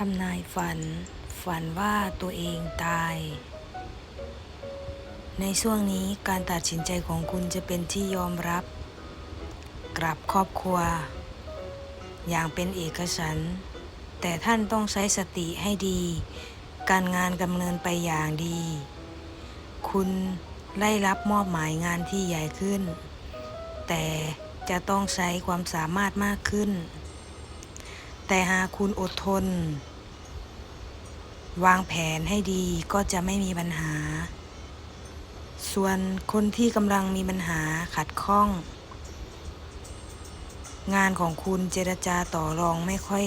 ทำนายฝัน ฝันว่าตัวเองตาย ในช่วงนี้การตัดสินใจของคุณจะเป็นที่ยอมรับ กลับครอบครัว อย่างเป็นเอกฉันท์แต่ท่านต้องใช้สติให้ดี การงานดำเนินไปอย่างดี คุณได้รับมอบหมายงานที่ใหญ่ขึ้น แต่จะต้องใช้ความสามารถมากขึ้น แต่หากคุณอดทน วางแผนให้ดีก็จะไม่มีปัญหา ส่วนคนที่กำลังมีปัญหาขัดข้อง งานของคุณเจรจาต่อรองไม่ค่อย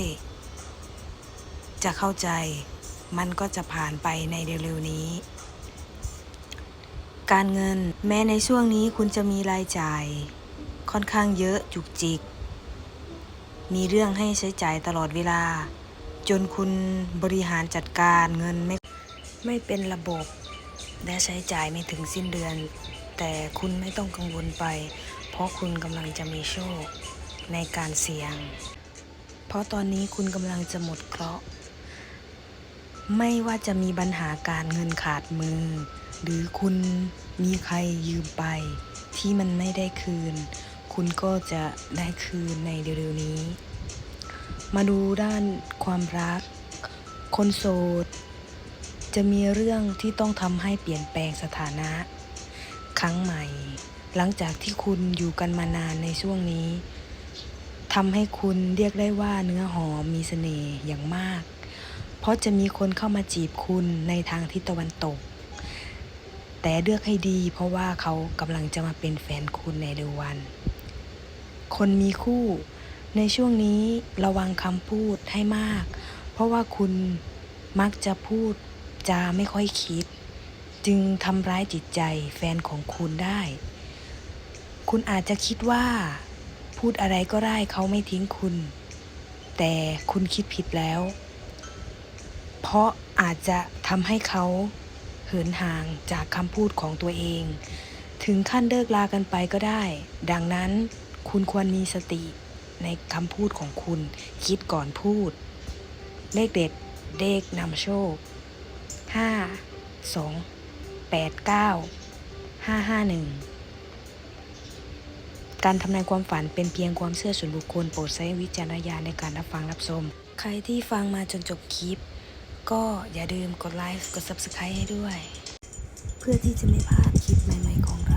จะเข้าใจมันก็จะผ่านไปในเร็วๆนี้ การเงินแม้ในช่วงนี้คุณจะมีรายจ่าย ค่อนข้างเยอะจุกจิก มีเรื่องให้ใช้จ่ายตลอดเวลา จนคุณบริหารจัดการเงินไม่ไม่เป็นระบบ และใช้จ่ายไม่ถึงสิ้นเดือน แต่คุณไม่ต้องกังวลไป เพราะคุณกำลังจะมีโชคในการเสี่ยง เพราะตอนนี้คุณกำลังจะหมดเคราะห์ไม่ว่าจะมีปัญหาการเงินขาดมือ หรือคุณมีใครยืมไป ที่มันไม่ได้คืน คุณก็จะได้คืนในเร็วๆนี้ มาดูด้านความรัก คนโสด จะมีเรื่องที่ต้องทำให้เปลี่ยนแปลงสถานะ ครั้งใหม่ หลังจากที่คุณอยู่กันมานานในช่วงนี้ทำให้คุณเรียกได้ว่าเนื้อหอมมีเสน่ห์อย่างมาก เพราะจะมีคนเข้ามาจีบคุณในทางทิศตะวันตก แต่เลือกให้ดีเพราะว่าเขากำลังจะมาเป็นแฟนคุณในเร็ววัน คนมีคู่ ในช่วงนี้ระวังคำพูดให้มาก เพราะว่าคุณมักจะพูดจาไม่ค่อยคิด จึงทำร้ายจิตใจแฟนของคุณได้ คุณอาจจะคิดว่า พูดอะไรก็ได้เขาไม่ทิ้งคุณ แต่คุณคิดผิดแล้ว เพราะอาจจะทำให้เขาเหินห่างจากคำพูดของตัวเอง ถึงขั้นเลิกลากันไปก็ได้ ดังนั้น คุณควรมีสติในคำพูดของคุณ คิดก่อนพูด เลขเด็ด เลขนำโชคห้าสองแปดเก้าห้าห้าหนึ่งการทำนายความฝันเป็นเพียงความเชื่อส่วนบุคคลโปรดใช้วิจารณญาณในการรับฟังรับชม ใครที่ฟังมาจนจบคลิป ก็อย่าลืมกดไลค์กด Subscribe ให้ด้วย เพื่อที่จะไม่พลาดคลิปใหม่ ๆ ของเรา